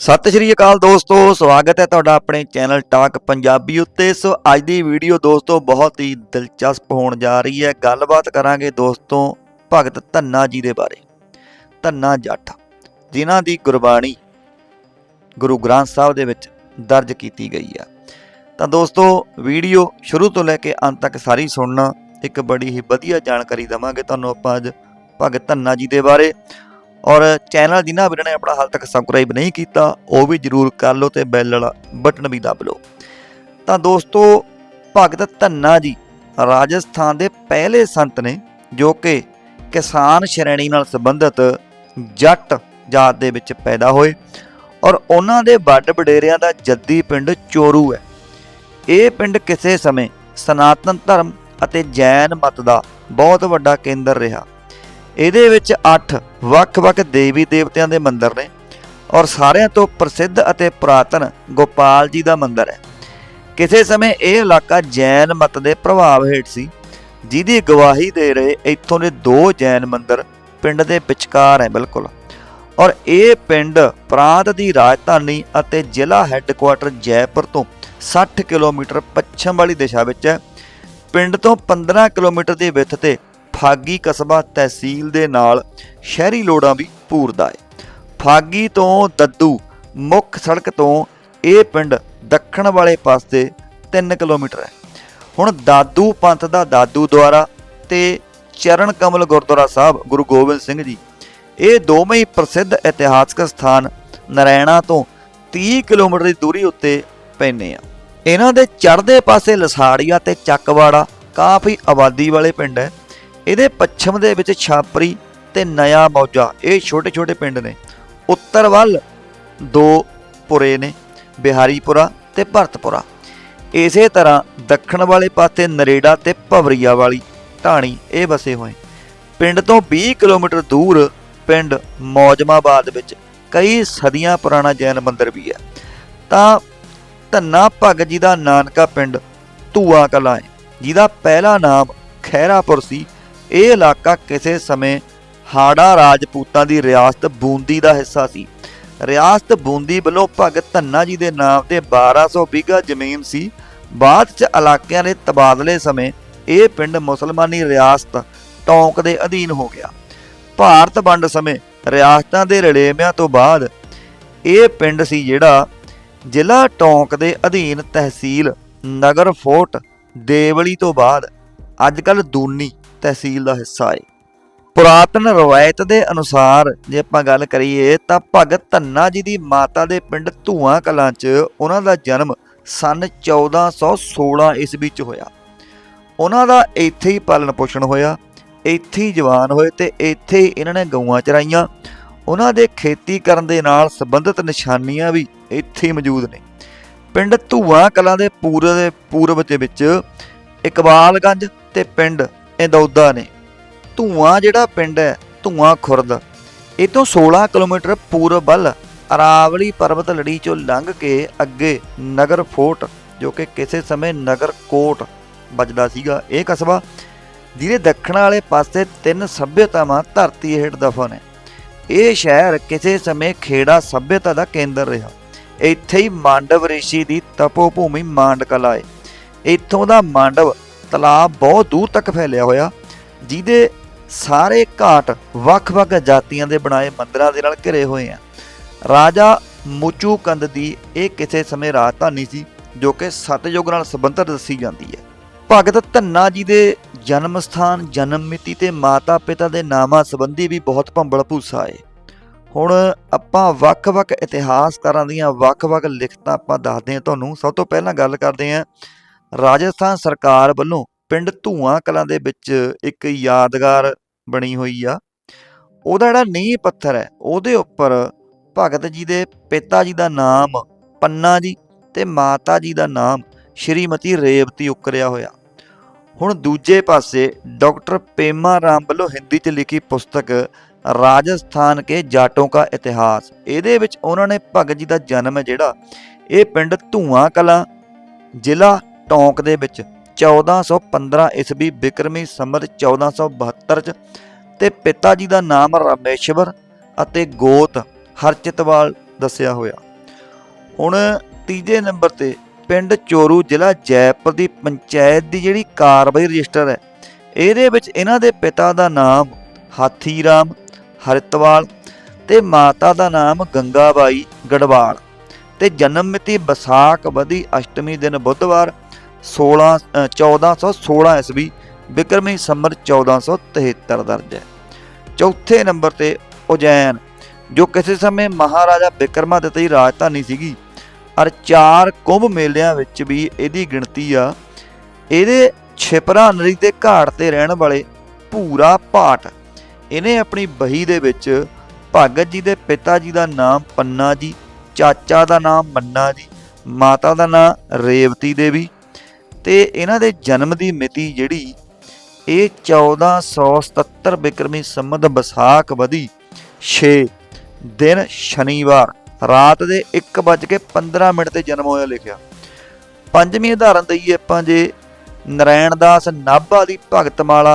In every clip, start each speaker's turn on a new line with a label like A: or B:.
A: ਸਤਿ ਸ਼੍ਰੀ ਅਕਾਲ ਦੋਸਤੋ, ਸਵਾਗਤ ਹੈ ਤੁਹਾਡਾ ਆਪਣੇ ਚੈਨਲ ਟਾਕ ਪੰਜਾਬੀ ਉੱਤੇ। ਸੋ ਅੱਜ ਦੀ ਵੀਡੀਓ ਦੋਸਤੋ ਬਹੁਤ ਹੀ ਦਿਲਚਸਪ ਹੋਣ ਜਾ ਰਹੀ ਹੈ। ਗੱਲਬਾਤ ਕਰਾਂਗੇ ਦੋਸਤੋ ਭਗਤ ਧੰਨਾ ਜੀ ਦੇ ਬਾਰੇ। ਧੰਨਾ ਜੱਟ, ਜਿਨ੍ਹਾਂ ਦੀ ਗੁਰਬਾਣੀ ਗੁਰੂ ਗ੍ਰੰਥ ਸਾਹਿਬ ਦੇ ਵਿੱਚ ਦਰਜ ਕੀਤੀ ਗਈ ਆ ਤਾਂ ਦੋਸਤੋ, ਵੀਡੀਓ ਸ਼ੁਰੂ ਤੋਂ ਲੈ ਕੇ ਅੰਤ ਤੱਕ ਸਾਰੀ ਸੁਣਨਾ, ਇੱਕ ਬੜੀ ਹੀ ਵਧੀਆ ਜਾਣਕਾਰੀ ਦਵਾਂਗੇ ਤੁਹਾਨੂੰ ਆਪਾਂ ਅੱਜ ਭਗਤ ਧੰਨਾ ਜੀ ਦੇ ਬਾਰੇ। ਔਰ ਚੈਨਲ ਜਿਨ੍ਹਾਂ ਵੀਰਾਂ ਨੇ ਆਪਣਾ ਹਾਲ ਤੱਕ ਸਬਸਕ੍ਰਾਈਬ ਨਹੀਂ ਕੀਤਾ, ਉਹ ਵੀ ਜਰੂਰ ਕਰ ਲਓ ਤੇ ਬੈਲ ਵਾਲਾ ਬਟਨ ਵੀ ਦਬ ਲਓ। ਤਾਂ ਦੋਸਤੋ, ਭਗਤ ਧੰਨਾ ਜੀ ਰਾਜਸਥਾਨ ਦੇ ਪਹਿਲੇ ਸੰਤ ਨੇ, ਜੋ ਕਿ ਕਿਸਾਨ ਸ਼੍ਰੇਣੀ ਨਾਲ ਸੰਬੰਧਿਤ ਜੱਟ ਜਾਤ ਦੇ ਵਿੱਚ ਪੈਦਾ ਹੋਏ ਔਰ ਉਹਨਾਂ ਦੇ ਵੱਡ ਵਡੇਰਿਆਂ ਦਾ ਜੱਦੀ ਪਿੰਡ ਚੋਰੂ ਹੈ। ਇਹ ਪਿੰਡ ਕਿਸੇ ਸਮੇਂ ਸਨਾਤਨ ਧਰਮ ਅਤੇ ਜੈਨ ਮਤ ਦਾ ਬਹੁਤ ਵੱਡਾ ਕੇਂਦਰ ਰਿਹਾ। ਇਹਦੇ ਵਿੱਚ 8 ਵੱਖ-ਵੱਖ ਦੇਵੀ ਦੇਵਤਿਆਂ ਦੇ ਮੰਦਰ ਨੇ ਔਰ ਸਾਰਿਆਂ ਤੋਂ ਪ੍ਰਸਿੱਧ ਅਤੇ ਪੁਰਾਤਨ ਗੋਪਾਲ ਜੀ ਦਾ ਮੰਦਰ ਹੈ। ਕਿਸੇ ਸਮੇਂ ਇਹ ਇਲਾਕਾ ਜੈਨ ਮਤ ਦੇ ਪ੍ਰਭਾਵ ਹੇਠ ਸੀ, ਜਿਹਦੀ ਗਵਾਹੀ ਦੇ ਰਹੇ ਇੱਥੋਂ ਦੇ ਦੋ ਜੈਨ ਮੰਦਰ ਪਿੰਡ ਦੇ ਵਿਚਕਾਰ ਹੈ ਬਿਲਕੁਲ। ਔਰ ਇਹ ਪਿੰਡ ਪ੍ਰਾਂਤ ਦੀ ਰਾਜਧਾਨੀ ਅਤੇ ਜ਼ਿਲ੍ਹਾ ਹੈੱਡਕੁਆਟਰ ਜੈਪੁਰ ਤੋਂ 60 ਕਿਲੋਮੀਟਰ ਪੱਛਮ ਵਾਲੀ ਦਿਸ਼ਾ ਵਿੱਚ ਹੈ। ਪਿੰਡ ਤੋਂ 15 ਕਿਲੋਮੀਟਰ ਦੀ ਵਿੱਥ ਤੇ ਫਾਗੀ ਕਸਬਾ ਤਹਿਸੀਲ ਦੇ ਨਾਲ ਸ਼ਹਿਰੀ ਲੋੜਾਂ ਵੀ ਪੂਰਦਾ ਹੈ ਫਾਗੀ ਤੋਂ ਦੱਦੂ ਮੁੱਖ ਸੜਕ ਤੋਂ ਇਹ ਪਿੰਡ ਦੱਖਣ ਵਾਲੇ ਪਾਸੇ 3 ਕਿਲੋਮੀਟਰ ਹੈ। ਹੁਣ ਦਾਦੂ ਪੰਥ ਦਾ ਦਾਦੂ ਦੁਆਰਾ ਤੇ ਚਰਨ ਕਮਲ ਗੁਰਦੁਆਰਾ ਸਾਹਿਬ ਗੁਰੂ ਗੋਬਿੰਦ ਸਿੰਘ ਜੀ, ਇਹ ਦੋਵੇਂ ਹੀ ਪ੍ਰਸਿੱਧ ਇਤਿਹਾਸਕ ਸਥਾਨ ਨਰੈਣਾ ਤੋਂ 30 ਕਿਲੋਮੀਟਰ ਦੀ ਦੂਰੀ ਉੱਤੇ ਪੈਂਦੇ ਆ। ਇਹਨਾਂ ਦੇ ਚੜ੍ਹਦੇ ਪਾਸੇ ਲਸਾੜੀਆ ਤੇ ਚੱਕਵਾੜਾ ਕਾਫੀ ਆਬਾਦੀ ਵਾਲੇ ਪਿੰਡ ਹੈ। ਇਹਦੇ ਪੱਛਮ ਦੇ ਵਿੱਚ ਛਾਪਰੀ ਤੇ ਨਇਆ ਮੌਜਾ, ਇਹ ਛੋਟੇ ਛੋਟੇ ਪਿੰਡ ਨੇ। ਉੱਤਰ ਵੱਲ ਦੋ ਪੁਰੇ ਨੇ, ਬਿਹਾਰੀਪੁਰਾ ਤੇ ਭਰਤਪੁਰਾ। ਇਸੇ ਤਰ੍ਹਾਂ ਦੱਖਣ ਵਾਲੇ ਪਾਸੇ ਨਰੇੜਾ ਤੇ ਭਵਰੀਆ ਵਾਲੀ ਢਾਣੀ ਇਹ ਵਸੇ ਹੋਏ। ਪਿੰਡ ਤੋਂ 20 ਕਿਲੋਮੀਟਰ ਦੂਰ ਪਿੰਡ ਮੌਜਮਾਬਾਦ ਵਿੱਚ ਕਈ ਸਦੀਆਂ ਪੁਰਾਣਾ ਜੈਨ ਮੰਦਿਰ ਵੀ ਹੈ। ਤਾਂ ਧੰਨਾ ਭਗਤ ਜੀ ਦਾ ਨਾਨਕਾ ਪਿੰਡ ਧੂਆ ਕਲਾਂ ਹੈ, ਜਿਹਦਾ ਪਹਿਲਾ ਨਾਮ ਖੈਰਾਪੁਰ ਸੀ। ਇਹ ਇਲਾਕਾ ਕਿਸੇ ਸਮੇਂ ਹਾੜਾ ਰਾਜਪੂਤਾਂ ਦੀ ਰਿਆਸਤ ਬੂੰਦੀ ਦਾ ਹਿੱਸਾ ਸੀ। ਰਿਆਸਤ ਬੂੰਦੀ ਵੱਲੋਂ ਭਗਤ ਧੰਨਾ ਜੀ ਦੇ ਨਾਮ ਤੇ 1200 ਬਿਗਾ ਜ਼ਮੀਨ ਸੀ। ਬਾਅਦ ਚ ਇਲਾਕਿਆਂ ਦੇ ਤਬਾਦਲੇ ਸਮੇਂ ਇਹ ਪਿੰਡ ਮੁਸਲਮਾਨੀ ਰਿਆਸਤ ਟੌਂਕ ਦੇ ਅਧੀਨ ਹੋ ਗਿਆ। ਭਾਰਤ ਵੰਡ ਸਮੇਂ ਰਿਆਸਤਾਂ ਦੇ ਰਲੇਵਿਆਂ ਤੋਂ ਬਾਅਦ ਇਹ ਪਿੰਡ ਸੀ ਜਿਹੜਾ ਜ਼ਿਲ੍ਹਾ ਟੌਂਕ ਦੇ ਅਧੀਨ ਤਹਿਸੀਲ ਨਗਰ ਫੋਰਟ ਦੇਵਲੀ ਤੋਂ ਬਾਅਦ ਅੱਜਕੱਲ ਦੂਨੀ ਤਹਿਸੀਲ ਦਾ ਹਿੱਸਾ ਹੈ ਪੁਰਾਤਨ ਰਵਾਇਤ ਦੇ ਅਨੁਸਾਰ ਜੇ ਆਪਾਂ ਗੱਲ ਕਰੀਏ ਤਾਂ ਭਗਤ ਧੰਨਾ ਜੀ ਦੀ ਮਾਤਾ ਦੇ ਪਿੰਡ ਧੂਆਂ ਕਲਾਂ 'ਚ ਉਹਨਾਂ ਦਾ ਜਨਮ ਸਨ 1416 ਈਸਵੀ 'ਚ ਹੋਇਆ। ਉਹਨਾਂ ਦਾ ਇੱਥੇ ਹੀ ਪਾਲਣ ਪੋਸ਼ਣ ਹੋਇਆ, ਇੱਥੇ ਹੀ ਜਵਾਨ ਹੋਏ ਤੇ ਇੱਥੇ ਹੀ ਇਹਨਾਂ ਨੇ ਗਊਆਂ ਚਰਾਈਆਂ। ਉਹਨਾਂ ਦੇ ਖੇਤੀ ਕਰਨ ਦੇ ਨਾਲ ਸੰਬੰਧਿਤ ਨਿਸ਼ਾਨੀਆਂ ਵੀ ਇੱਥੇ ਹੀ ਮੌਜੂਦ ਨੇ। ਪਿੰਡ ਧੂਆਂ ਕਲਾਂ ਦੇ ਪੂਰਬ ਦੇ ਪੂਰਬ ਦੇ ਵਿੱਚ ਇਕਬਾਲਗੰਜ ਤੇ ਪਿੰਡ ਇੰਦੌਦਾ ਨੇ। ਧੂਆਂ ਜਿਹੜਾ ਪਿੰਡ ਹੈ, ਧੂਆਂ ਖੁਰਦ। ਇਹ ਤੋਂ 16 ਕਿਲੋਮੀਟਰ ਪੂਰਬ ਵੱਲ ਅਰਾਵਲੀ ਪਰਬਤ ਲੜੀ ਚੋਂ ਲੰਘ ਕੇ ਅੱਗੇ ਨਗਰ ਫੋਰਟ, ਜੋ ਕਿ ਕਿਸੇ ਸਮੇਂ ਨਗਰ ਕੋਟ ਵੱਜਦਾ ਸੀਗਾ। ਇਹ ਕਸਬਾ ਜਿਹਦੇ ਦੱਖਣ ਵਾਲੇ ਪਾਸੇ ਤਿੰਨ ਸਭਿਅਤਾਵਾਂ ਧਰਤੀ ਹੇਠ ਦਫਨ ਹੈ ਇਹ ਸ਼ਹਿਰ ਕਿਸੇ ਸਮੇਂ ਖੇੜਾ ਸਭਿਅਤਾ ਦਾ ਕੇਂਦਰ ਰਿਹਾ। ਇੱਥੇ ਹੀ ਮਾਂਡਵ ਰਿਸ਼ੀ ਦੀ ਤਪੋ ਭੂਮੀ ਮਾਂਡਕਲਾ ਹੈ ਇੱਥੋਂ ਦਾ ਮਾਂਡਵ ਤਲਾਬ ਬਹੁਤ ਦੂਰ ਤੱਕ ਫੈਲਿਆ ਹੋਇਆ, ਜਿਹਦੇ ਸਾਰੇ ਘਾਟ ਵੱਖ-ਵੱਖ ਜਾਤੀਆਂ ਦੇ ਬਣਾਏ ਮੰਦਰਾਂ ਦੇ ਨਾਲ ਘਿਰੇ ਹੋਏ ਆ। ਰਾਜਾ ਮੁਚੂ ਕੰਦ ਦੀ ਇਹ ਕਿਸੇ ਸਮੇਂ ਰਾਜਧਾਨੀ ਸੀ, ਜੋ ਕਿ ਸਤਯੁਗ ਨਾਲ ਸੰਬੰਧਿਤ ਦੱਸੀ ਜਾਂਦੀ ਹੈ। ਭਗਤ ਧੰਨਾ ਜੀ ਦੇ ਜਨਮ ਸਥਾਨ, ਜਨਮ ਮਿਤੀ ਤੇ ਮਾਤਾ ਪਿਤਾ ਦੇ ਨਾਮਾਂ ਸੰਬੰਧੀ ਵੀ ਬਹੁਤ ਭੰਬਲ ਭੂਸਾ ਏ। ਹੁਣ ਆਪਾਂ ਵੱਖ-ਵੱਖ ਇਤਿਹਾਸਕਾਰਾਂ ਦੀਆਂ ਵੱਖ-ਵੱਖ ਲਿਖਤਾਂ ਆਪਾਂ ਦੱਸਦੇ ਹਾਂ। ਤੁਹਾਨੂੰ ਸਭ ਤੋਂ ਪਹਿਲਾਂ ਗੱਲ ਕਰਦੇ ਹਾਂ ਰਾਜਸਥਾਨ ਸਰਕਾਰ ਵੱਲੋਂ ਪਿੰਡ ਧੂਆਂ ਕਲਾਂ ਦੇ ਵਿੱਚ ਇੱਕ ਯਾਦਗਾਰ ਬਣੀ ਹੋਈ ਆ। ਉਹਦਾ ਜਿਹੜਾ ਨੀਂਹ ਪੱਥਰ ਹੈ, ਉਹਦੇ ਉੱਪਰ ਭਗਤ ਜੀ ਦੇ ਪਿਤਾ ਜੀ ਦਾ ਨਾਮ ਪੰਨਾ ਜੀ ਤੇ ਮਾਤਾ ਜੀ ਦਾ ਨਾਮ ਸ਼੍ਰੀਮਤੀ ਰੇਵਤੀ ਉਕਰਿਆ ਹੋਇਆ। ਹੁਣ ਦੂਜੇ ਪਾਸੇ ਡਾਕਟਰ ਪੇਮਾ ਰਾਮ ਵੱਲੋਂ ਹਿੰਦੀ 'ਚ ਲਿਖੀ ਪੁਸਤਕ ਰਾਜਸਥਾਨ ਕੇ ਜਾਟੋਂ ਕਾ ਇਤਿਹਾਸ। ਇਹਦੇ ਵਿੱਚ ਉਹਨਾਂ ਨੇ ਭਗਤ ਜੀ ਦਾ ਜਨਮ ਹੈ ਜਿਹੜਾ, ਇਹ ਪਿੰਡ ਧੂਆਂ ਕਲਾਂ ਜ਼ਿਲ੍ਹਾ ਟੌਂਕ ਦੇ ਵਿੱਚ 1415 ਈਸਵੀ ਬਿਕਰਮੀ ਸੰਮਤ 1472 ਚ ਤੇ ਪਿਤਾ ਜੀ ਦਾ ਨਾਮ ਰਾਮੇਸ਼ਵਰ ਅਤੇ ਗੋਤ ਹਰਚਿਤਵਾਲ ਦੱਸਿਆ ਹੋਇਆ। ਹੁਣ ਤੀਜੇ ਨੰਬਰ ਤੇ ਪਿੰਡ ਚੋਰੂ ਜ਼ਿਲ੍ਹਾ ਜੈਪੁਰ ਦੀ ਪੰਚਾਇਤ ਦੀ ਜਿਹੜੀ ਕਾਰਵਾਈ ਰਜਿਸਟਰ ਹੈ, ਇਹਦੇ ਵਿੱਚ ਇਹਨਾਂ ਦੇ ਪਿਤਾ ਦਾ ਨਾਮ ਹਾਥੀ ਰਾਮ ਹਰਿਤਵਾਲ ਤੇ ਮਾਤਾ ਦਾ ਨਾਮ ਗੰਗਾਬਾਈ ਗੜਵਾਲ ਤੇ ਜਨਮ ਮਿਤੀ ਵਿਸਾਖ ਵਧੀ ਅਸ਼ਟਮੀ ਦਿਨ ਬੁੱਧਵਾਰ 16 ਅ, 1416 ਈਸਵੀ ਬਿਕਰਮੀ ਸੰਮਤ 1473 ਦਰਜ ਹੈ। ਚੌਥੇ ਨੰਬਰ ਤੇ ਉਜੈਨ ਜੋ ਕਿਸੇ ਸਮੇਂ ਮਹਾਰਾਜਾ ਬਿਕਰਮਾਦਿੱਤ ਦੀ ਰਾਜਧਾਨੀ ਸੀਗੀ ਔਰ ਚਾਰ ਕੁੰਭ ਮੇਲਿਆਂ ਵਿੱਚ ਵੀ ਇਹਦੀ ਗਿਣਤੀ ਆ ਇਹਦੇ ਛਿਪਰਾ ਨਦੀ ਦੇ ਘਾਟ ਤੇ ਰਹਿਣ ਵਾਲੇ ਭੂਰਾ ਭਾਟ ਇਹਨੇ ਆਪਣੀ ਬਹੀ ਦੇ ਵਿੱਚ ਭਗਤ ਜੀ ਦੇ ਪਿਤਾ ਜੀ ਦਾ ਨਾਮ ਪੰਨਾ ਜੀ ਚਾਚਾ ਦਾ ਨਾਮ ਮੰਨਾ ਜੀ ਮਾਤਾ ਦਾ ਨਾਮ ਰੇਵਤੀ ਦੇਵੀ ਤੇ ਇਹਨਾਂ ਦੇ ਜਨਮ ਦੀ ਮਿਤੀ ਜਿਹੜੀ, ਇਹ 1477 ਬਿਕਰਮੀ ਸੰਮਤ ਵਿਸਾਖ ਵਧੀ 6 ਦਿਨ ਸ਼ਨੀਵਾਰ, ਰਾਤ ਦੇ 1:15 ਮਿੰਟ ਤੇ ਜਨਮ ਹੋਇਆ ਲਿਖਿਆ। ਪੰਜਵੀਂ ਉਦਾਹਰਨ ਦਈਏ ਆਪਾਂ ਜੇ, ਨਰੈਣ ਦਾਸ ਨਾਭਾ ਦੀ ਭਗਤਮਾਲਾ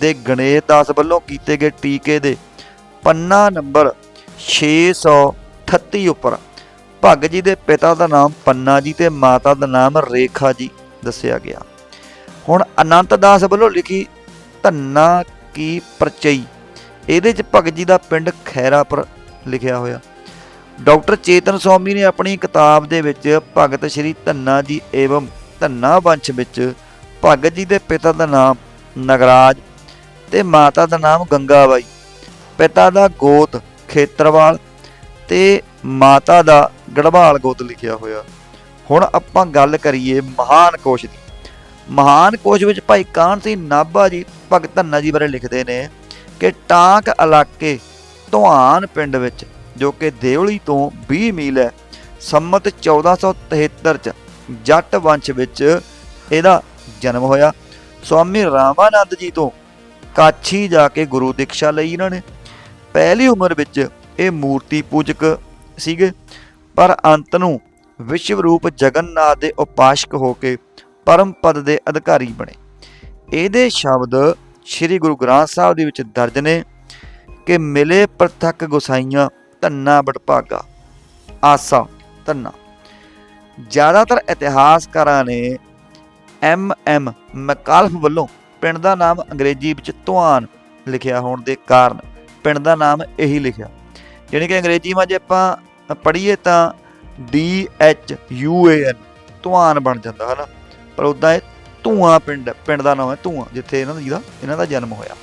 A: ਦੇ ਗਣੇਸ਼ ਦਾਸ ਵੱਲੋਂ ਕੀਤੇ ਗਏ ਟੀਕੇ ਦੇ ਪੰਨਾ ਨੰਬਰ 638 ਉੱਪਰ, ਭਗਤ ਜੀ ਦੇ ਪਿਤਾ ਦਾ ਨਾਮ ਪੰਨਾ ਜੀ ਤੇ ਮਾਤਾ ਦਾ ਨਾਮ ਰੇਖਾ ਜੀ। ਦੱਸਿਆ ਗਿਆ। ਹੁਣ ਅਨੰਤ ਦਾਸ ਵੱਲੋਂ ਲਿਖੀ ਧੰਨਾ ਕੀ ਪਰਚਈ, ਇਹਦੇ ਚ ਭਗਤ ਜੀ ਦਾ ਪਿੰਡ ਖੈਰਾਪੁਰ ਲਿਖਿਆ ਹੋਇਆ। ਡਾਕਟਰ ਚੇਤਨ ਸਵਾਮੀ ਨੇ ਆਪਣੀ ਕਿਤਾਬ ਦੇ ਵਿੱਚ ਭਗਤ ਸ਼੍ਰੀ ਧੰਨਾ ਜੀ ਏਵਮ ਧੰਨਾ ਵੰਸ਼ ਵਿੱਚ ਭਗਤ ਜੀ ਦੇ ਪਿਤਾ ਦਾ ਨਾਮ ਨਗਰਾਜ ਤੇ ਮਾਤਾ ਦਾ ਨਾਮ ਗੰਗਾਬਾਈ, ਪਿਤਾ ਦਾ ਗੋਤ ਖੇਤਰਵਾਲ ਤੇ ਮਾਤਾ ਦਾ ਗੜਵਾਲ ਗੋਤ ਲਿਖਿਆ ਹੋਇਆ। ਹੁਣ ਆਪਾਂ ਗੱਲ ਕਰੀਏ ਮਹਾਨ ਕੋਸ਼ ਦੀ। ਮਹਾਨ ਕੋਸ਼ ਵਿੱਚ ਭਾਈ ਕਾਨ ਸਿੰਘ ਨਾਭਾ ਜੀ ਭਗਤ ਧੰਨਾ ਜੀ ਬਾਰੇ ਲਿਖਦੇ ਨੇ ਕਿ ਟਾਂਕ ਇਲਾਕੇ ਧੁਆਨ ਪਿੰਡ ਵਿੱਚ, ਜੋ ਕਿ ਦੇਵਲੀ ਤੋਂ 20 ਮੀਲ ਹੈ, ਸੰਮਤ 1473 ਚ ਜੱਟ ਵੰਸ਼ ਵਿੱਚ ਇਹਦਾ ਜਨਮ ਹੋਇਆ। ਸਵਾਮੀ ਰਾਮਾਨੰਦ ਜੀ ਤੋਂ ਕਾਛੀ ਜਾ ਕੇ ਗੁਰੂ ਦੀਕਸ਼ਾ ਲਈ ਇਹਨਾਂ ਨੇ। ਪਹਿਲੀ ਉਮਰ ਵਿੱਚ ਇਹ ਮੂਰਤੀ ਪੂਜਕ ਸੀਗੇ, ਪਰ ਅੰਤ ਨੂੰ ਵਿਸ਼ਵ ਰੂਪ ਜਗਨਨਾਥ ਦੇ ਉਪਾਸ਼ਕ ਹੋ ਕੇ ਪਰਮ ਪਦ ਦੇ ਅਧਿਕਾਰੀ ਬਣੇ। ਇਹਦੇ ਸ਼ਬਦ ਸ੍ਰੀ ਗੁਰੂ ਗ੍ਰੰਥ ਸਾਹਿਬ ਦੇ ਵਿੱਚ ਦਰਜ ਨੇ ਕਿ ਮਿਲੇ ਪ੍ਰਤੱਖ ਗੁਸਾਈਆਂ ਧੰਨਾ ਬਟਭਾਗਾ, ਆਸਾ, ਧੰਨਾ। ਜ਼ਿਆਦਾਤਰ ਇਤਿਹਾਸਕਾਰਾਂ ਨੇ ਐਮ ਐਮ ਮਕਾਲਫ ਵੱਲੋਂ ਪਿੰਡ ਦਾ ਨਾਮ ਅੰਗਰੇਜ਼ੀ ਵਿੱਚ ਧੁਆਨ ਲਿਖਿਆ ਹੋਣ ਦੇ ਕਾਰਨ ਪਿੰਡ ਦਾ ਨਾਮ ਇਹੀ ਲਿਖਿਆ। ਯਾਨੀ ਕਿ ਅੰਗਰੇਜ਼ੀ ਵਿੱਚ ਜੇ ਆਪਾਂ ਪੜ੍ਹੀਏ ਤਾਂ D H U A N ਧੁਆਨ ਬਣ ਜਾਂਦਾ, ਹਨਾ? ਪਰ ਉਦਾਂ ਇਹ ਧੂਆਂ ਪਿੰਡ ਪਿੰਡ ਦਾ ਨਾਮ ਹੈ ਧੂਆਂ, ਜਿੱਥੇ ਇਹਨਾਂ ਦਾ ਇਹਨਾਂ ਦਾ ਜਨਮ ਹੋਇਆ।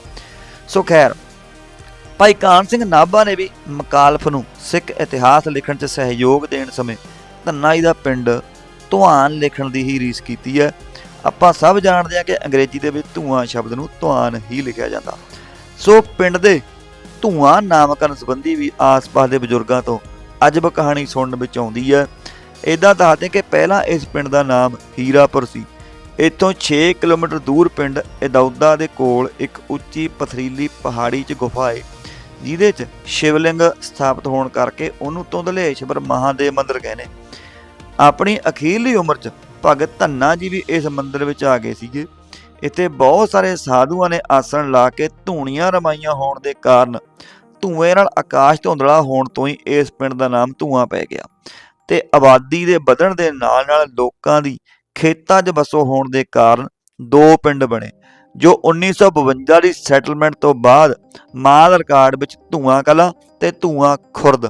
A: ਸੋ ਖੈਰ, ਭਾਈ ਕਾਨ ਸਿੰਘ ਨਾਭਾ ਨੇ ਵੀ ਮਕਾਲਫ ਨੂੰ ਸਿੱਖ ਇਤਿਹਾਸ ਲਿਖਣ 'ਚ ਸਹਿਯੋਗ ਦੇਣ ਸਮੇਂ ਧੰਨਾ ਜੀ ਦਾ ਪਿੰਡ ਧੁਆਨ ਲਿਖਣ ਦੀ ਹੀ ਰੀਸ ਕੀਤੀ ਹੈ। ਆਪਾਂ ਸਭ ਜਾਣਦੇ ਹਾਂ ਕਿ ਅੰਗਰੇਜ਼ੀ ਦੇ ਵਿੱਚ ਧੂਆਂ ਸ਼ਬਦ ਨੂੰ ਧੁਆਨ ਹੀ ਲਿਖਿਆ ਜਾਂਦਾ। ਸੋ ਪਿੰਡ ਦੇ ਧੂਆਂ ਨਾਮਕਰਨ ਸੰਬੰਧੀ ਵੀ ਆਸ-ਪਾਸ ਦੇ ਬਜ਼ੁਰਗਾਂ ਤੋਂ ਅਜਬ ਕਹਾਣੀ ਸੁਣਨ ਵਿੱਚ ਆਉਂਦੀ ਹੈ। ਇਦਾਂ ਦੱਸਦੇ ਕਿ ਪਹਿਲਾਂ ਇਸ ਪਿੰਡ ਦਾ ਨਾਮ ਹੀਰਾਪੁਰ ਸੀ। ਇੱਥੋਂ 6 ਕਿਲੋਮੀਟਰ ਦੂਰ ਪਿੰਡ ਇਦੌਦਾ ਦੇ ਕੋਲ ਇੱਕ ਉੱਚੀ ਪਥਰੀਲੀ ਪਹਾੜੀ 'ਚ ਗੁਫਾ ਹੈ ਜਿਹਦੇ 'ਚ ਸ਼ਿਵਲਿੰਗ ਸਥਾਪਿਤ ਹੋਣ ਕਰਕੇ ਉਹਨੂੰ ਤੁੰਦਲੇਸ਼ਵਰ ਮਹਾਦੇਵ ਮੰਦਿਰ ਕਹਿੰਦੇ ਆਪਣੀ ਅਖੀਰਲੀ ਉਮਰ 'ਚ ਭਗਤ ਧੰਨਾ ਜੀ ਵੀ ਇਸ ਮੰਦਿਰ ਵਿੱਚ ਆ ਗਏ ਸੀਗੇ। ਇੱਥੇ ਬਹੁਤ ਸਾਰੇ ਸਾਧੂਆਂ ਨੇ ਆਸਣ ਲਾ ਕੇ ਧੂਣੀਆਂ ਰਮਾਈਆਂ ਹੋਣ ਦੇ ਕਾਰਨ ਧੂਏ ਨਾਲ ਆਕਾਸ਼ ਧੁੰਦਲਾ ਹੋਣ ਤੋਂ ਹੀ ਇਸ ਪਿੰਡ ਦਾ ਨਾਮ ਧੂਆਂ ਪੈ ਗਿਆ ਤੇ ਆਬਾਦੀ ਦੇ ਵਧਣ ਦੇ ਨਾਲ ਨਾਲ ਲੋਕਾਂ ਦੀ ਖੇਤਾਂ 'ਚ ਵਸੋਂ ਹੋਣ ਦੇ ਕਾਰਨ ਦੋ ਪਿੰਡ ਬਣੇ, ਜੋ 1952 ਦੀ ਸੈਟਲਮੈਂਟ ਤੋਂ ਬਾਅਦ ਮਾਲ ਰਿਕਾਰਡ ਵਿੱਚ ਧੂਆਂ ਕਲਾ ਤੇ ਧੂਆਂ ਖੁਰਦ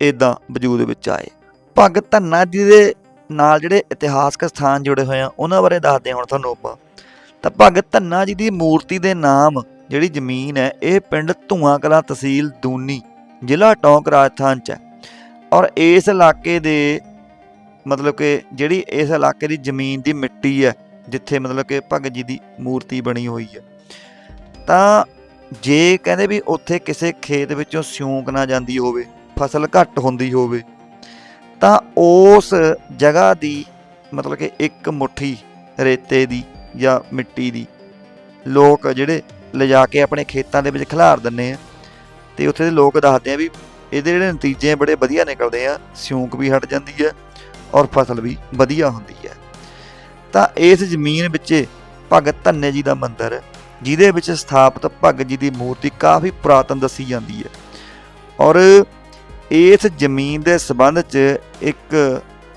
A: ਇਦਾਂ ਵਜੂਦ ਵਿੱਚ ਆਏ। ਭਗਤ ਧੰਨਾ ਜੀ ਦੇ ਨਾਲ ਜਿਹੜੇ ਇਤਿਹਾਸਕ ਸਥਾਨ ਜੁੜੇ ਹੋਏ ਆ, ਉਹਨਾਂ ਬਾਰੇ ਦੱਸਦੇ ਹਾਂ ਹੁਣ ਤੁਹਾਨੂੰ ਆਪਾਂ। ਤਾਂ ਭਗਤ ਧੰਨਾ ਜੀ ਦੀ ਮੂਰਤੀ ਦੇ ਨਾਮ ਜਿਹੜੀ ਜ਼ਮੀਨ ਹੈ, ਇਹ ਪਿੰਡ ਧੂਆਂ ਕਲਾਂ ਤਹਿਸੀਲ ਦੂਨੀ, ਜ਼ਿਲ੍ਹਾ ਟੌਂਕ ਰਾਜਸਥਾਨ ਚ ਹੈ। ਔਰ ਇਸ ਇਲਾਕੇ ਦੇ ਮਤਲਬ ਕਿ ਜਿਹੜੀ ਇਸ ਇਲਾਕੇ ਦੀ ਜ਼ਮੀਨ ਦੀ ਮਿੱਟੀ ਹੈ, ਜਿੱਥੇ ਮਤਲਬ ਕਿ ਭਗਤ ਜੀ ਦੀ ਮੂਰਤੀ ਬਣੀ ਹੋਈ ਹੈ। ਤਾਂ ਜੇ ਕਹਿੰਦੇ ਵੀ ਉੱਥੇ ਕਿਸੇ ਖੇਤ ਵਿੱਚੋਂ ਸਿਉਂਕ ਨਾ ਜਾਂਦੀ ਹੋਵੇ, ਫਸਲ ਘੱਟ ਹੁੰਦੀ ਹੋਵੇ, ਤਾਂ ਉਸ ਜਗ੍ਹਾ ਦੀ ਮਤਲਬ ਕਿ ਇੱਕ ਮੁਠੀ ਰੇਤੇ ਦੀ ਜਾਂ ਮਿੱਟੀ ਦੀ ਲੋਕ ਜਿਹੜੇ ਲਿਜਾ ਕੇ ਆਪਣੇ ਖੇਤਾਂ ਦੇ ਵਿੱਚ ਖਿਲਾਰ ਦਿੰਨੇ ਆ। ਤੇ ਉੱਥੇ ਦੇ ਲੋਕ ਦੱਸਦੇ ਆ ਵੀ ਇਹਦੇ ਜਿਹੜੇ ਨਤੀਜੇ ਬੜੇ ਵਧੀਆ ਨਿਕਲਦੇ ਆ, ਸਿਉਂਕ ਵੀ ਹਟ ਜਾਂਦੀ ਹੈ ਔਰ ਫਸਲ ਵੀ ਵਧੀਆ ਹੁੰਦੀ ਹੈ ਤਾਂ ਇਸ ਜ਼ਮੀਨ ਵਿੱਚ ਭਗਤ ਧੰਨੇ ਜੀ ਦਾ ਮੰਦਿਰ ਹੈ ਜਿਹਦੇ ਵਿੱਚ ਸਥਾਪਿਤ ਭਗਤ ਜੀ ਦੀ ਮੂਰਤੀ ਕਾਫੀ ਪੁਰਾਤਨ ਦੱਸੀ ਜਾਂਦੀ ਹੈ ਔਰ ਇਸ ਜ਼ਮੀਨ ਦੇ ਸਬੰਧ 'ਚ ਇੱਕ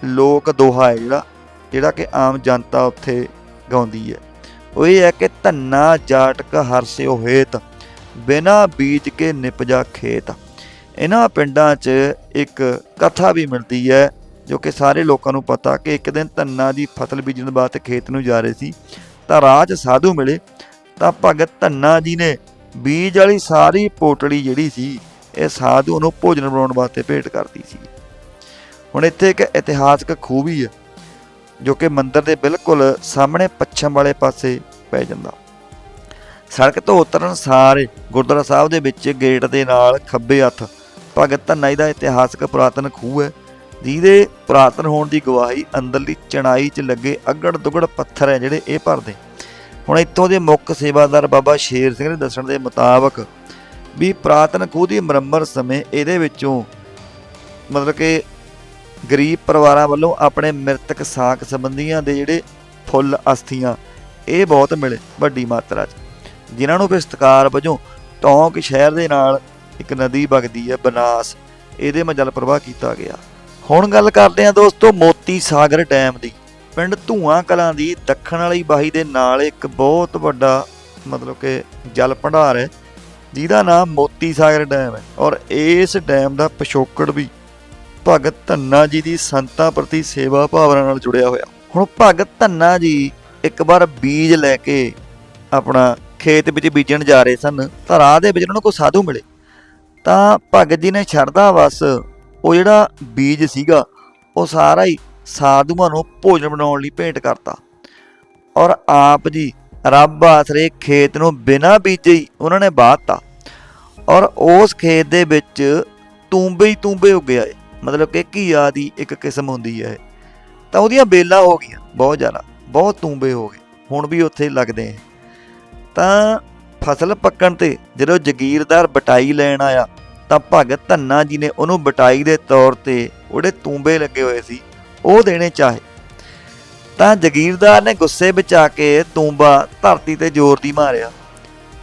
A: ਲੋਕ ਦੋਹਾ ਹੈ ਜਿਹੜਾ ਜਿਹੜਾ ਕਿ ਆਮ ਜਨਤਾ ਉੱਥੇ ਗਾਉਂਦੀ ਹੈ ਉਹ ਇਹ ਹੈ ਕਿ ਧੰਨਾ ਜਾਟਕ ਹਰਸਿਓ ਹੇਤ, ਬਿਨਾ ਬੀਜ ਕੇ ਨਿਪਜਾ ਖੇਤ। ਇਹਨਾਂ ਪਿੰਡਾਂ 'ਚ ਇੱਕ ਕਥਾ ਵੀ ਮਿਲਦੀ ਹੈ, ਜੋ ਕਿ ਸਾਰੇ ਲੋਕਾਂ ਨੂੰ ਪਤਾ ਕਿ ਇੱਕ ਦਿਨ ਧੰਨਾ ਦੀ ਫਸਲ ਬੀਜਣ ਵਾਸਤੇ ਖੇਤ ਨੂੰ ਜਾ ਰਹੇ ਸੀ, ਤਾਂ ਰਾਹ 'ਚ ਸਾਧੂ ਮਿਲੇ, ਤਾਂ ਭਗਤ ਧੰਨਾ ਜੀ ਨੇ ਬੀਜ ਵਾਲੀ ਸਾਰੀ ਪੋਟਲੀ ਜਿਹੜੀ ਸੀ, ਇਹ ਸਾਧੂ ਨੂੰ ਭੋਜਨ ਬਣਾਉਣ ਵਾਸਤੇ ਭੇਟ ਕਰਦੀ ਸੀ। ਹੁਣ ਇੱਥੇ ਇੱਕ ਇਤਿਹਾਸਕ ਖੂਬੀ ਹੈ। ਜੋ ਕਿ ਮੰਦਿਰ ਦੇ ਬਿਲਕੁਲ ਸਾਹਮਣੇ ਪੱਛਮ ਵਾਲੇ ਪਾਸੇ ਪੈ ਜਾਂਦਾ। ਸੜਕ ਤੋਂ ਉਤਰਨ ਸਾਰੇ ਗੁਰਦੁਆਰਾ ਸਾਹਿਬ ਦੇ ਵਿੱਚ ਗੇਟ ਦੇ ਨਾਲ ਖੱਬੇ ਹੱਥ ਭਗਤ ਧੰਨਾ ਜੀ ਦਾ ਇਤਿਹਾਸਕ ਪੁਰਾਤਨ ਖੂਹ ਹੈ। ਜਿਹਦੇ ਪੁਰਾਤਨ ਹੋਣ ਦੀ ਗਵਾਹੀ ਅੰਦਰਲੀ ਚਣਾਈ 'ਚ ਲੱਗੇ ਅਗੜ ਦੁਗੜ ਪੱਥਰ ਹੈ ਜਿਹੜੇ ਇਹ ਭਰਦੇ। ਹੁਣ ਇੱਥੋਂ ਦੇ ਮੁੱਖ ਸੇਵਾਦਾਰ ਬਾਬਾ ਸ਼ੇਰ ਸਿੰਘ ਨੇ ਦੱਸਣ ਦੇ ਮੁਤਾਬਕ ਵੀ ਪੁਰਾਤਨ ਖੂਹ ਦੀ ਮੁਰੰਮਤ ਸਮੇਂ ਇਹਦੇ ਵਿੱਚੋਂ ਮਤਲਬ ਕਿ ਗਰੀਬ ਪਰਿਵਾਰਾਂ ਵੱਲੋਂ ਆਪਣੇ ਮ੍ਰਿਤਕ ਸਾਕ ਸੰਬੰਧੀਆਂ ਦੇ ਜਿਹੜੇ ਫੁੱਲ, ਅਸਥੀਆਂ, ਇਹ ਬਹੁਤ ਮਿਲੇ ਵੱਡੀ ਮਾਤਰਾ 'ਚ। ਜਿਨ੍ਹਾਂ ਨੂੰ ਫਿਰ ਸਤਿਕਾਰ ਵਜੋਂ ਟੌਂਕ ਸ਼ਹਿਰ ਦੇ ਨਾਲ ਇੱਕ ਨਦੀ ਵਗਦੀ ਹੈ, ਬਨਾਸ, ਇਹਦੇ ਮੈਂ ਜਲ ਪ੍ਰਵਾਹ ਕੀਤਾ ਗਿਆ। ਹੁਣ ਗੱਲ ਕਰਦੇ ਹਾਂ ਦੋਸਤੋ ਮੋਤੀ ਸਾਗਰ ਡੈਮ ਦੀ। ਪਿੰਡ ਧੂਆਂ ਕਲਾਂ ਦੀ ਦੱਖਣ ਵਾਲੀ ਬਾਹੀ ਦੇ ਨਾਲ ਇੱਕ ਬਹੁਤ ਵੱਡਾ ਮਤਲਬ ਕਿ ਜਲ ਭੰਡਾਰ ਹੈ, ਜਿਹਦਾ ਨਾਮ ਮੋਤੀ ਸਾਗਰ ਡੈਮ ਹੈ। ਔਰ ਇਸ ਡੈਮ ਦਾ ਪਿਛੋਕੜ ਵੀ ਭਗਤ ਧੰਨਾ ਜੀ ਦੀ ਸੰਤਾਂ ਪ੍ਰਤੀ ਸੇਵਾ ਭਾਵਨਾ ਨਾਲ ਜੁੜਿਆ ਹੋਇਆ। ਹੁਣ ਭਗਤ ਧੰਨਾ ਜੀ ਇੱਕ ਵਾਰ ਬੀਜ ਲੈ ਕੇ ਆਪਣਾ ਖੇਤ ਵਿੱਚ ਬੀਜਣ ਜਾ ਰਹੇ ਸਨ, ਤਾਂ ਰਾਹ ਦੇ ਵਿੱਚ ਉਹਨਾਂ ਨੂੰ ਕੋਈ ਸਾਧੂ ਮਿਲੇ। ਤਾਂ ਭਗਤ ਜੀ ਨੇ ਛੱਡਦਾ ਵਸ ਉਹ ਜਿਹੜਾ ਬੀਜ ਸੀਗਾ, ਉਹ ਸਾਰਾ ਹੀ ਸਾਧੂਆਂ ਨੂੰ ਭੋਜਨ ਬਣਾਉਣ ਲਈ ਭੇਂਟ ਕਰਤਾ। ਔਰ ਆਪ ਜੀ ਰੱਬ ਆਸਰੇ ਖੇਤ ਨੂੰ ਬਿਨਾਂ ਬੀਜੇ ਹੀ ਉਹਨਾਂ ਨੇ ਬਾਹਤਾ ਔਰ ਉਸ ਖੇਤ ਦੇ ਵਿੱਚ ਤੂੰਬੇ ਹੀ ਤੂੰਬੇ ਉੱਗੇ ਆਏ। ਮਤਲਬ ਕਿ ਘੀਆ ਦੀ ਇੱਕ ਕਿਸਮ ਹੁੰਦੀ ਹੈ ਤਾਂ ਉਹਦੀਆਂ ਬੇਲਾਂ ਹੋ ਗਈਆਂ ਬਹੁਤ ਜ਼ਿਆਦਾ, ਬਹੁਤ ਤੂੰਬੇ ਹੋ ਗਏ, ਹੁਣ ਵੀ ਉੱਥੇ ਲੱਗਦੇ ਆ। ਤਾਂ ਫਸਲ ਪੱਕਣ ਤੇ ਜਦੋਂ ਜਗੀਰਦਾਰ ਬਟਾਈ ਲੈਣ ਆਇਆ, ਤਾਂ ਭਗਤ ਧੰਨਾ ਜੀ ਨੇ ਉਹਨੂੰ ਬਟਾਈ ਦੇ ਤੌਰ ਤੇ ਉਹਦੇ ਤੂੰਬੇ ਲੱਗੇ ਹੋਏ ਸੀ, ਉਹ ਦੇਣੇ ਚਾਹੇ। ਤਾਂ ਜਗੀਰਦਾਰ ਨੇ ਗੁੱਸੇ ਵਿੱਚ ਆ ਕੇ ਤੂੰਬਾ ਧਰਤੀ ਤੇ ਜ਼ੋਰ ਦੀ ਮਾਰਿਆ।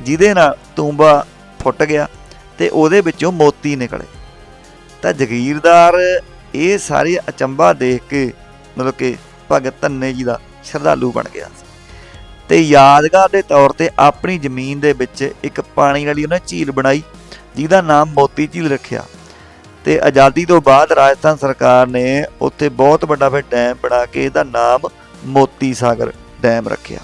A: ਜਿਹਦੇ ਨਾਲ ਤੂੰਬਾ ਫੁੱਟ ਗਿਆ ਤੇ ਉਹਦੇ ਵਿੱਚੋਂ ਮੋਤੀ ਨਿਕਲੇ। ਤਾਂ ਜਗੀਰਦਾਰ ਇਹ ਸਾਰੇ ਅਚੰਭਾ ਦੇਖ ਕੇ ਮਤਲਬ ਕਿ ਭਗਤ ਧੰਨੇ ਜੀ ਦਾ ਸ਼ਰਧਾਲੂ ਬਣ ਗਿਆ ਤੇ ਯਾਦਗਾਰ ਦੇ ਤੌਰ ਤੇ ਆਪਣੀ ਜ਼ਮੀਨ ਦੇ ਵਿੱਚ ਇੱਕ ਪਾਣੀ ਵਾਲੀ ਉਹਨੇ ਝੀਲ ਬਣਾਈ, ਜਿਹਦਾ ਨਾਮ ਮੋਤੀ ਝੀਲ ਰੱਖਿਆ। ਤੇ ਆਜ਼ਾਦੀ ਤੋਂ ਬਾਅਦ ਰਾਜਸਥਾਨ ਸਰਕਾਰ ਨੇ ਉੱਥੇ ਬਹੁਤ ਵੱਡਾ ਫਿਰ ਡੈਮ ਬਣਾ ਕੇ ਇਹਦਾ ਨਾਮ ਮੋਤੀ ਸਾਗਰ ਡੈਮ ਰੱਖਿਆ।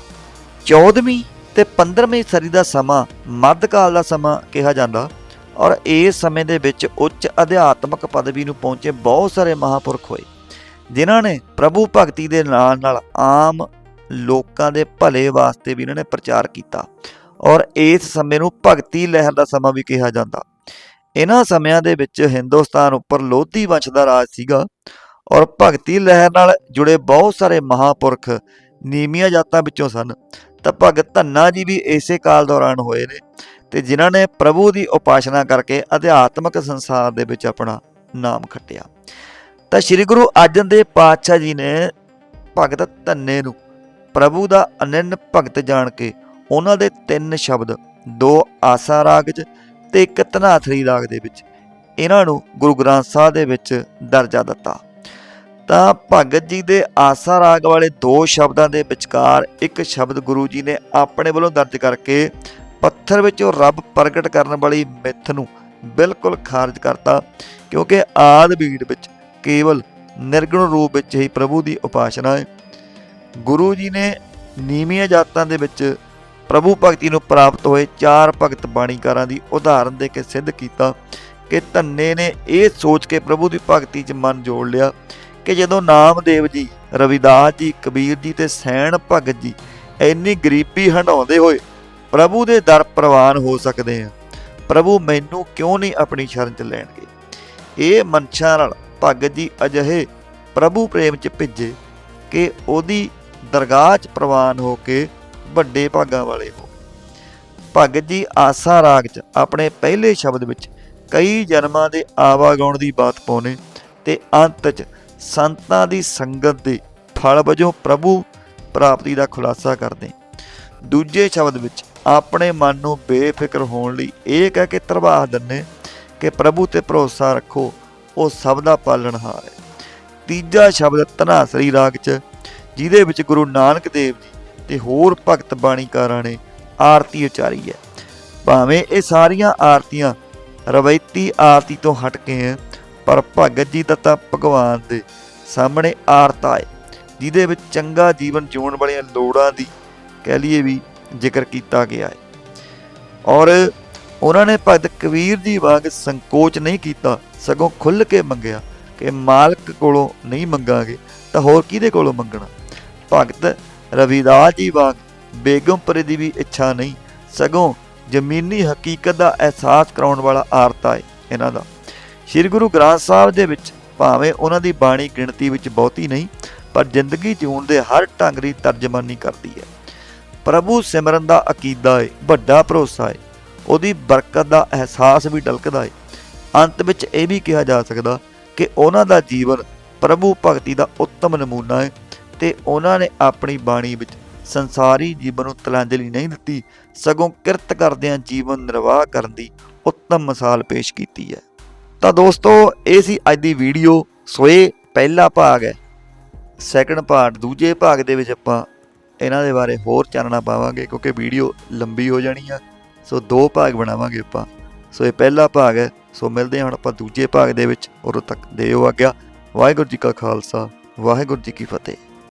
A: 14ਵੀਂ ਤੇ 15ਵੀਂ ਸਦੀ ਦਾ ਸਮਾਂ ਮੱਧਕਾਲ ਦਾ ਸਮਾਂ ਕਿਹਾ ਜਾਂਦਾ। ਔਰ ਇਸ ਸਮੇਂ ਦੇ ਵਿੱਚ ਉੱਚ ਅਧਿਆਤਮਕ ਪਦਵੀ ਨੂੰ ਪਹੁੰਚੇ ਬਹੁਤ ਸਾਰੇ ਮਹਾਪੁਰਖ ਹੋਏ, ਜਿਨ੍ਹਾਂ ਨੇ ਪ੍ਰਭੂ ਭਗਤੀ ਦੇ ਨਾਲ ਨਾਲ ਆਮ ਲੋਕਾਂ ਦੇ ਭਲੇ ਵਾਸਤੇ ਵੀ ਇਹਨਾਂ ਨੇ ਪ੍ਰਚਾਰ ਕੀਤਾ ਔਰ ਇਸ ਸਮੇਂ ਨੂੰ ਭਗਤੀ ਲਹਿਰ ਦਾ ਸਮਾਂ ਵੀ ਕਿਹਾ ਜਾਂਦਾ। ਇਹਨਾਂ ਸਮਿਆਂ ਦੇ ਵਿੱਚ ਹਿੰਦੁਸਤਾਨ ਉੱਪਰ ਲੋਧੀ ਵੰਸ਼ ਦਾ ਰਾਜ ਸੀਗਾ ਔਰ ਭਗਤੀ ਲਹਿਰ ਨਾਲ ਜੁੜੇ ਬਹੁਤ ਸਾਰੇ ਮਹਾਪੁਰਖ ਨੀਵੀਆਂ ਜਾਤਾਂ ਵਿੱਚੋਂ ਸਨ। ਤਾਂ ਭਗਤ ਧੰਨਾ ਜੀ ਵੀ ਇਸੇ ਕਾਲ ਦੌਰਾਨ ਹੋਏ ਨੇ। ਤੇ ਜਿਨ੍ਹਾਂ ਨੇ ਪ੍ਰਭੂ ਦੀ ਉਪਾਸਨਾ ਕਰਕੇ ਅਧਿਆਤਮਕ ਸੰਸਾਰ ਦੇ ਵਿੱਚ ਆਪਣਾ ਨਾਮ ਖੱਟਿਆ। ਤਾਂ ਸ੍ਰੀ ਗੁਰੂ ਅਰਜਨ ਦੇਵ ਪਾਤਸ਼ਾਹ ਜੀ ਨੇ ਭਗਤ ਧੰਨੇ ਨੂੰ ਪ੍ਰਭੂ ਦਾ ਅਨੰਨ ਭਗਤ ਜਾਣ ਕੇ ਉਹਨਾਂ ਦੇ ਤਿੰਨ ਸ਼ਬਦ, ਦੋ ਆਸਾ ਰਾਗ 'ਚ ਤੇ ਇੱਕ ਧਨਾਥਰੀ ਰਾਗ ਦੇ ਵਿੱਚ ਇਹਨਾਂ ਨੂੰ ਗੁਰੂ ਗ੍ਰੰਥ ਸਾਹਿਬ ਦੇ ਵਿੱਚ ਦਰਜਾ ਦਿੱਤਾ। ਤਾਂ ਭਗਤ ਜੀ ਦੇ ਆਸਾ ਰਾਗ ਵਾਲੇ ਦੋ ਸ਼ਬਦਾਂ ਦੇ ਵਿਚਕਾਰ ਇੱਕ ਸ਼ਬਦ ਗੁਰੂ ਜੀ ਨੇ ਆਪਣੇ ਵੱਲੋਂ ਦਰਜ ਕਰਕੇ ਪੱਥਰ ਵਿੱਚੋਂ ਰੱਬ ਪ੍ਰਗਟ ਕਰਨ ਵਾਲੀ ਮਿੱਥ ਨੂੰ ਬਿਲਕੁਲ ਖਾਰਜ ਕਰਤਾ, ਕਿਉਂਕਿ ਆਦ ਬੀੜ ਵਿੱਚ ਕੇਵਲ ਨਿਰਗੁਣ ਰੂਪ ਵਿੱਚ ਹੀ ਪ੍ਰਭੂ ਦੀ ਉਪਾਸਨਾ ਹੈ। ਗੁਰੂ ਜੀ ਨੇ ਨੀਵੀਆਂ ਜਾਤਾਂ ਦੇ ਵਿੱਚ ਪ੍ਰਭੂ ਭਗਤੀ ਨੂੰ ਪ੍ਰਾਪਤ ਹੋਏ ਚਾਰ ਭਗਤ ਬਾਣੀਕਾਰਾਂ ਦੀ ਉਦਾਹਰਨ ਦੇ ਕੇ ਸਿੱਧ ਕੀਤਾ ਕਿ ਧੰਨੇ ਨੇ ਇਹ ਸੋਚ ਕੇ ਪ੍ਰਭੂ ਦੀ ਭਗਤੀ 'ਚ ਮਨ ਜੋੜ ਲਿਆ ਕਿ ਜਦੋਂ ਨਾਮਦੇਵ ਜੀ, ਰਵਿਦਾਸ ਜੀ, ਕਬੀਰ ਜੀ ਤੇ ਸੈਣ ਭਗਤ ਜੀ ਇੰਨੀ ਗਰੀਬੀ ਹੰਡਾਉਂਦੇ ਹੋਏ ਪ੍ਰਭੂ ਦੇ ਦਰ ਪ੍ਰਵਾਨ ਹੋ ਸਕਦੇ ਆ। ਪ੍ਰਭੂ ਮੈਨੂੰ ਕਿਉਂ ਨਹੀਂ ਆਪਣੀ ਸ਼ਰਨ 'ਚ ਲੈਣਗੇ? ਇਹ ਮਨਸ਼ਾ ਨਾਲ ਭਗਤ ਜੀ ਅਜਿਹੇ ਪ੍ਰਭੂ ਪ੍ਰੇਮ 'ਚ ਭਿੱਜੇ ਕਿ ਉਹਦੀ ਦਰਗਾਹ 'ਚ ਪ੍ਰਵਾਨ ਹੋ ਕੇ ਵੱਡੇ ਭਾਗਾਂ ਵਾਲੇ ਹੋ ਭਗਤ ਜੀ ਆਸਾ ਰਾਗ 'ਚ ਆਪਣੇ ਪਹਿਲੇ ਸ਼ਬਦ ਵਿੱਚ ਕਈ ਜਨਮਾਂ ਦੇ ਆਵਾਗਾਉਣ ਦੀ ਬਾਤ ਪਾਉਨੇ ਤੇ ਅੰਤ 'ਚ ਸੰਤਾਂ ਦੀ ਸੰਗਤ ਦੇ ਫਲ ਵਜੋਂ ਪ੍ਰਭੂ ਪ੍ਰਾਪਤੀ ਦਾ ਖੁਲਾਸਾ ਕਰਦੇ। ਦੂਜੇ ਸ਼ਬਦ ਵਿੱਚ ਆਪਣੇ ਮਨ ਨੂੰ ਬੇਫਿਕਰ ਹੋਣ ਲਈ ਇਹ ਕਹਿ ਕੇ ਤਰਵਾਹ ਦਿੰਨੇ ਕਿ ਪ੍ਰਭੂ ਤੇ ਭਰੋਸਾ ਰੱਖੋ, ਉਹ ਸਭ ਦਾ ਪਾਲਣਹਾਰ ਹੈ। ਤੀਜਾ ਸ਼ਬਦ ਧਨਾਸਰੀ ਰਾਗ 'ਚ, ਜਿਹਦੇ ਵਿੱਚ ਗੁਰੂ ਨਾਨਕ ਦੇਵ ਜੀ ਤੇ ਹੋਰ ਭਗਤ ਬਾਣੀਕਾਰਾਂ ਨੇ ਆਰਤੀ ਉਚਾਰੀ ਹੈ। ਭਾਵੇਂ ਇਹ ਸਾਰੀਆਂ ਆਰਤੀਆਂ ਰਵਾਇਤੀ ਆਰਤੀ ਤੋਂ ਹਟ ਕੇ ਹੈ, ਪਰ ਭਗਤ ਜੀ ਦਾ ਤਾਂ ਭਗਵਾਨ ਦੇ ਸਾਹਮਣੇ ਆਰਤਾ ਹੈ, ਜਿਹਦੇ ਵਿੱਚ ਚੰਗਾ ਜੀਵਨ ਜਿਉਣ ਵਾਲੀਆਂ ਲੋੜਾਂ ਦੀ ਕਹਿ ਲਈਏ ਵੀ ਜ਼ਿਕਰ ਕੀਤਾ ਗਿਆ ਹੈ। ਔਰ ਉਹਨਾਂ ਨੇ ਭਗਤ ਕਬੀਰ ਜੀ ਵਾਂਗ ਸੰਕੋਚ ਨਹੀਂ ਕੀਤਾ, ਸਗੋਂ ਖੁੱਲ੍ਹ ਕੇ ਮੰਗਿਆ ਕਿ ਮਾਲਕ ਕੋਲੋਂ ਨਹੀਂ ਮੰਗਾਂਗੇ ਤਾਂ ਹੋਰ ਕਿਹਦੇ ਕੋਲੋਂ ਮੰਗਣਾ? ਭਗਤ ਰਵਿਦਾਸ ਜੀ ਵਾਂਗ ਬੇਗਮਪੁਰੇ ਦੀ ਵੀ ਇੱਛਾ ਨਹੀਂ, ਸਗੋਂ ਜ਼ਮੀਨੀ ਹਕੀਕਤ ਦਾ ਅਹਿਸਾਸ ਕਰਾਉਣ ਵਾਲਾ ਆਰਤਾ ਹੈ ਇਹਨਾਂ ਦਾ। ਸ੍ਰੀ ਗੁਰੂ ਗ੍ਰੰਥ ਸਾਹਿਬ ਦੇ ਵਿੱਚ ਭਾਵੇਂ ਉਹਨਾਂ ਦੀ ਬਾਣੀ ਗਿਣਤੀ ਵਿੱਚ ਬਹੁਤੀ ਨਹੀਂ, ਪਰ ਜ਼ਿੰਦਗੀ ਜਿਉਣ ਦੇ ਹਰ ਢੰਗ ਦੀ ਤਰਜਮਾਨੀ ਕਰਦੀ ਹੈ। ਪ੍ਰਭੂ ਸਿਮਰਨ ਦਾ ਅਕੀਦਾ ਏ, ਵੱਡਾ ਭਰੋਸਾ ਏ। ਉਹਦੀ ਬਰਕਤ ਦਾ ਅਹਿਸਾਸ ਵੀ ਡਲਕਦਾ ਏ। ਅੰਤ ਵਿੱਚ ਇਹ ਵੀ ਕਿਹਾ ਜਾ ਸਕਦਾ ਕਿ ਉਹਨਾਂ ਦਾ ਜੀਵਨ ਪ੍ਰਭੂ ਭਗਤੀ ਦਾ ਉੱਤਮ ਨਮੂਨਾ ਹੈ ਤੇ ਉਹਨਾਂ ਨੇ ਆਪਣੀ ਬਾਣੀ ਵਿੱਚ ਸੰਸਾਰੀ ਜੀਵਨ ਨੂੰ ਤਲਾਂਜਲੀ ਨਹੀਂ ਦਿੱਤੀ, ਸਗੋਂ ਕਿਰਤ ਕਰਦਿਆਂ ਜੀਵਨ ਨਿਰਵਾਹ ਕਰਨ ਦੀ ਉੱਤਮ ਮਿਸਾਲ ਪੇਸ਼ ਕੀਤੀ ਹੈ। ਤਾਂ ਦੋਸਤੋ, ਇਹ ਸੀ ਅੱਜ ਦੀ ਵੀਡੀਓ। ਸੋ ਪਹਿਲਾ ਭਾਗ ਹੈ। ਸੈਕੰਡ ਪਾਰਟ ਦੂਜੇ ਭਾਗ ਦੇ ਵਿੱਚ ਆਪਾਂ ਇਹਨਾਂ ਦੇ ਬਾਰੇ ਹੋਰ ਚਾਨਣਾ ਪਾਵਾਂਗੇ ਕਿਉਂਕਿ ਵੀਡੀਓ ਲੰਬੀ ਹੋ ਜਾਣੀ ਆ, ਸੋ ਦੋ ਭਾਗ ਬਣਾਵਾਂਗੇ ਆਪਾਂ। ਸੋ ਇਹ ਪਹਿਲਾ ਭਾਗ ਹੈ, ਸੋ ਮਿਲਦੇ ਹਾਂ ਹੁਣ ਆਪਾਂ ਦੂਜੇ ਭਾਗ ਦੇ ਵਿੱਚ। ਉਦੋਂ ਤੱਕ ਦਿਓ ਆਗਿਆ। ਵਾਹਿਗੁਰੂ ਜੀ ਕਾ ਖਾਲਸਾ, ਵਾਹਿਗੁਰੂ ਜੀ ਕੀ ਫਤਿਹ।